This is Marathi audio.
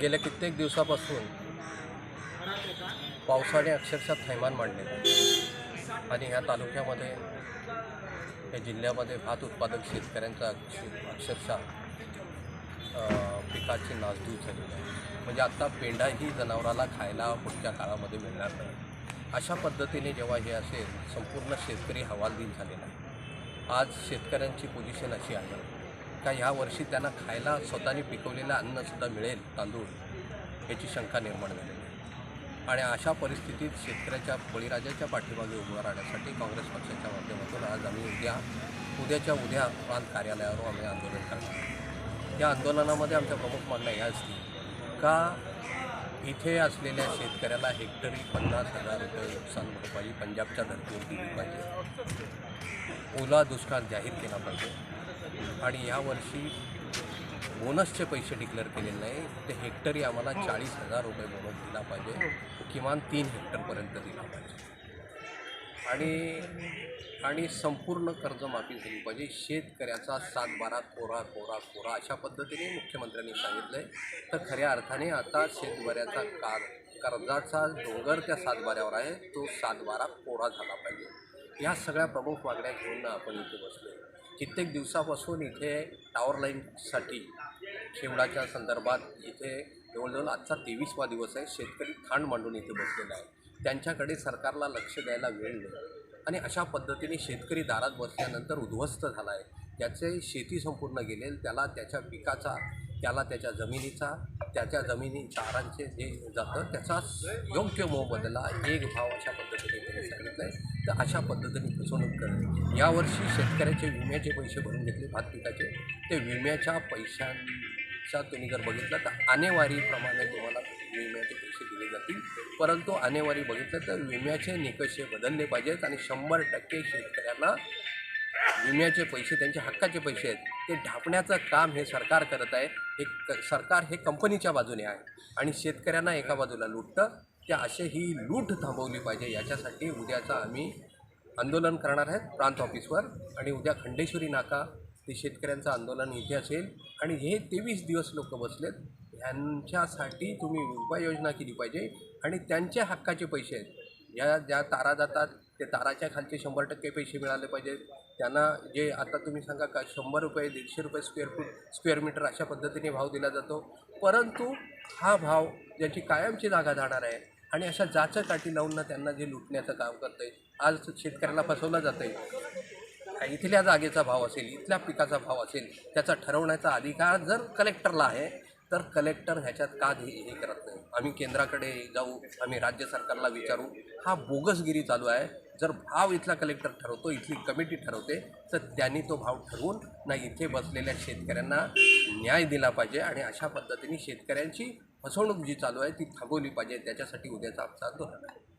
गेल्या कित्येक दिवसापासून पावसाने अक्षरशः थैमान मांडलेलं आहे. आणि ह्या तालुक्यामध्ये या जिल्ह्यामध्ये भात उत्पादक शेतकऱ्यांचा अक्षरशः पिकाची नासधूस झालेली आहे. म्हणजे आत्ता पेंडाही जनावराला खायला पुढच्या काळामध्ये मिळणार नाही. अशा पद्धतीने जेव्हा हे असेल संपूर्ण शेतकरी हवालदिल झालेला आहे आज शेतकऱ्यांची पोझिशन अशी आहे का ह्या वर्षी त्यांना खायला स्वतःने पिकवलेलं अन्नसुद्धा मिळेल तांदूळ याची शंका निर्माण झालेली आहे. आणि अशा परिस्थितीत शेतकऱ्याच्या बळीराजाच्या पाठीमागे उभं राहण्यासाठी काँग्रेस पक्षाच्या माध्यमातून आज आम्ही उद्या उद्याच्या उद्या प्रांत कार्यालयावर आम्ही आंदोलन करणार या आंदोलनामध्ये आमच्या प्रमुख मागण्या ह्या असतील का इथे असलेल्या शेतकऱ्याला हेक्टरी पन्नास हजार रुपये नुकसान भरपाई पंजाबच्या धर्तीवर दिली पाहिजे? ओला दुष्काळ जाहीर केला पाहिजे. आणि यावर्षी बोनसचे पैसे डिक्लेअर केलेले नाही. ते हेक्टरी आम्हाला चाळीस हजार रुपये बोनस दिला पाहिजे. किमान तीन हेक्टरपर्यंत दिला पाहिजे. आणि आणि संपूर्ण कर्जमाफी झाली पाहिजे. शेतकऱ्याचा सात बारा कोरा कोरा कोरा अशा पद्धतीने मुख्यमंत्र्यांनी सांगितलं आहे तर खऱ्या अर्थाने आता शेतकऱ्याचा कार कर्जाचा डोंगर त्या सातबाऱ्यावर आहे. तो सातबारा कोरा झाला पाहिजे. या सगळ्या प्रमुख मागण्या घेऊन आपण इथे बसलो कित्येक दिवसापासून इथे टॉवर लाईनसाठी शेवडाच्या संदर्भात इथे जवळजवळ आजचा तेवीसवा दिवस आहे. शेतकरी खांड मांडून इथे बसलेला आहे. त्यांच्याकडे सरकारला लक्ष द्यायला वेळ नाही. आणि अशा पद्धतीने शेतकरी दारात बसल्यानंतर उद्ध्वस्त झाला आहे त्याचे शेती संपूर्ण गेलेल. त्याला त्याच्या पिकाचा त्याला त्याच्या जमिनीचा त्याच्या जमिनी चारांचे जे जातं त्याचा योग्य मोबदला एक भाव अशा पद्धतीने त्यांनी सांगितलं आहे तर अशा पद्धतीने फसवणूक करणे. यावर्षी शेतकऱ्याचे विम्याचे पैसे भरून घेतले भात पिकाचे. ते विम्याच्या पैशांचा तुम्ही जर बघितलं तर आणेवारीप्रमाणे तुम्हाला विम्याचे पैसे दिले जातील. परंतु आणेवारी बघितलं तर विम्याचे निकष हे बदलले पाहिजेत आणि शंभर टक्के शेतकऱ्यांना विम्याचे पैसे त्यांचे हक्काचे पैसे आहेत. ते ढापण्याचं काम हे सरकार करत आहे. हे क सरकार हे कंपनीच्या बाजूने आहे. आणि शेतकऱ्यांना एका बाजूला लुटतं त्या असे ही लूट थांबवली पाहिजे याच्यासाठी उद्याचा आम्ही आंदोलन करणार आहेत प्रांत ऑफिसवर. आणि उद्या खंडेश्वरी नाका ते शेतकऱ्यांचं आंदोलन इथे असेल. आणि हे तेवीस दिवस लोक बसलेत. ह्यांच्यासाठी तुम्ही उपाययोजना केली पाहिजे. आणि त्यांच्या हक्काचे पैसे आहेत. या ज्या तारा जातात ते ताराच्या खालचे शंभर टक्के पैसे मिळाले पाहिजेत. त्यांना जे आता तुम्ही सांगा का शंभर रुपये दीडशे रुपये स्क्वेअर फूट स्क्वेअर मीटर अशा पद्धतीने भाव दिला जातो. परंतु हा भाव ज्याची कायमची जागा जाणार आहे आणि अशा जाचं काठी लावून ना त्यांना जे लुटण्याचं काम करतं आहे आज शेतकऱ्याला फसवलं जातं आहे. इथल्या जागेचा भाव असेल इथल्या पिकाचा भाव असेल त्याचा ठरवण्याचा अधिकार जर कलेक्टरला आहे तर कलेक्टर ह्याच्यात का हे हे करत नाही? आम्ही केंद्राकडे जाऊ आम्ही राज्य सरकारला विचारू. हा बोगसगिरी चालू आहे. जर भाव इथला कलेक्टर ठरवतो इथली कमिटी ठरवते तर त्यांनी तो भाव ठरवून ना इथे बसलेल्या शेतकऱ्यांना न्याय दिला पाहिजे आणि अशा पद्धतीने शेतकऱ्यांची फसवणूक जी चालू आहे ती थांबवली पाहिजे. त्याच्यासाठी उद्याचा आमचा आंदोलन आहे.